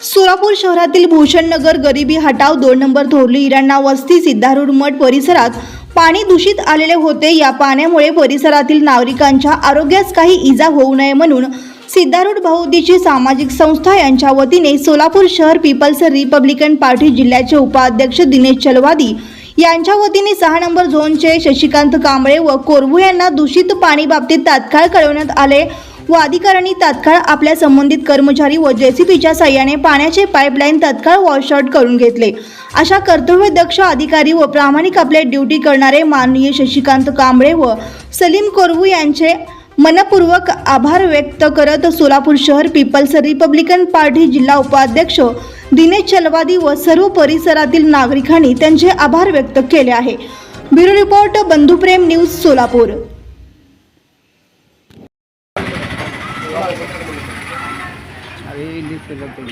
सोलापूर शहरातील भूषणनगर गरिबी हटाव दोन नंबर थोरली इराणा वस्ती सिद्धारूढ मठ परिसरात पाणी दूषित आलेले होते. या पाण्यामुळे परिसरातील नागरिकांच्या आरोग्यास काही इजा होऊ नये म्हणून सिद्धारूढ बहुउद्देशीय सामाजिक संस्था यांच्या वतीने सोलापूर शहर पीपल्स रिपब्लिकन पार्टी जिल्ह्याचे उपाध्यक्ष दिनेश चलवादी यांच्या वतीने सहा नंबर झोनचे शशिकांत कांबळे व कोरभू यांना दूषित पाणी बाबतीत तात्काळ कळवण्यात आले. व अधिकाऱ्यांनी तात्काळ आपल्या संबंधित कर्मचारी व जेसीपीच्या सहाय्याने पाण्याचे पाईपलाईन तात्काळ वॉशआउट करून घेतले. अशा कर्तव्यदक्ष अधिकारी व प्रामाणिक आपले ड्युटी करणारे माननीय शशिकांत कांबळे व सलीम कोरवू यांचे मनपूर्वक आभार व्यक्त करत सोलापूर शहर पीपल्स रिपब्लिकन पार्टी जिल्हा उपाध्यक्ष दिनेश चलवादी व सर्व परिसरातील नागरिकांनी त्यांचे आभार व्यक्त केले आहे. Bureau report Bandhuprem news Solapur. ಅದೇ ಇಲ್ಲಿ ಸಿಗುತ್ತೆ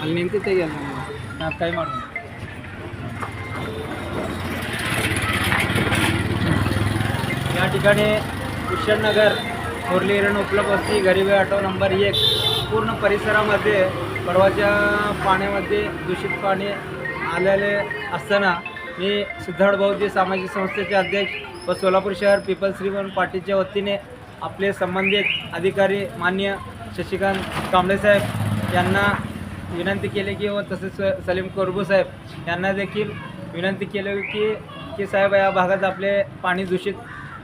ಅಲ್ಲಿ ನಿಂತಿದ್ದೆಯಲ್ಲ ನಾ ಕೈ ಮಾಡೋಣ या ठिकाणी कुशननगर थोरली हिरण उपलब्ध असती गरिबी ऑटो नंबर एक पूर्ण परिसरामध्ये परवाच्या पाण्यामध्ये दूषित पाणी आलेले असताना मी सिद्धार्थ बौद्धी सामाजिक संस्थेचे अध्यक्ष व सोलापूर शहर पीपल्स रिबन पार्टीच्या वतीने आपले संबंधित अधिकारी मान्य शशिकांत कांबळे साहेब यांना विनंती केली की व तसेच सलीम कोरबू साहेब यांना देखील विनंती केली की की साहेब या भागात आपले पाणी दूषित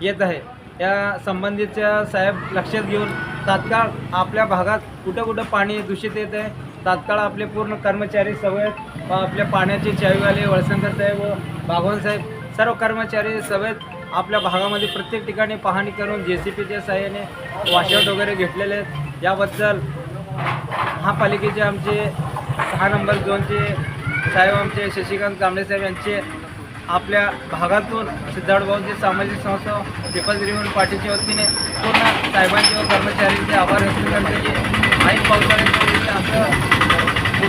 येत आहे. या संबंधितच्या साहेब लक्षात घेऊन तात्काळ आपल्या भागात कुठं कुठं पाणी दूषित येत आहे तात्काळ आपले पूर्ण कर्मचारी सवयत व आपल्या पाण्याचे चावीवाले वळसंकर साहेब व बागवान साहेब सर्व कर्मचारी सवयत आपल्या भागामध्ये प्रत्येक ठिकाणी पाहणी करून जे सी पीच्या साह्याने वॉशआउट वगैरे घेतलेले आहेत. याबद्दल महापालिकेचे आमचे सहा नंबर झोनचे साहेब आमचे शशिकांत कांबळे साहेब यांचे आपल्या भागातून सिद्धार्थभाऊंचे सामाजिक संस्था पीपल्स रिव्हन पार्टीच्या वतीने पूर्ण साहेबांचे व कर्मचाऱ्यांचे आभार व्यक्त करते की ऐन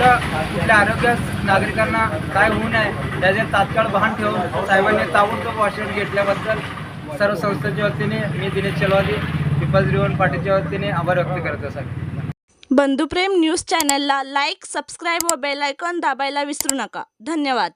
पुढं आपल्या आरोग्यास नागरिकांना काय होऊ नये त्याचे तात्काळ भान ठेवून साहेबांनी ताबडतोब वॉशिंग घेतल्याबद्दल सर्व संस्थेच्या वतीने मी दिनेश चलवादी पीपल्स रिवन पार्टीच्या वतीने आभार व्यक्त करत असावे बंधुप्रेम न्यूज चॅनलला लाईक सबस्क्राईब व बेल आयकॉन दाबायला विसरू नका. धन्यवाद.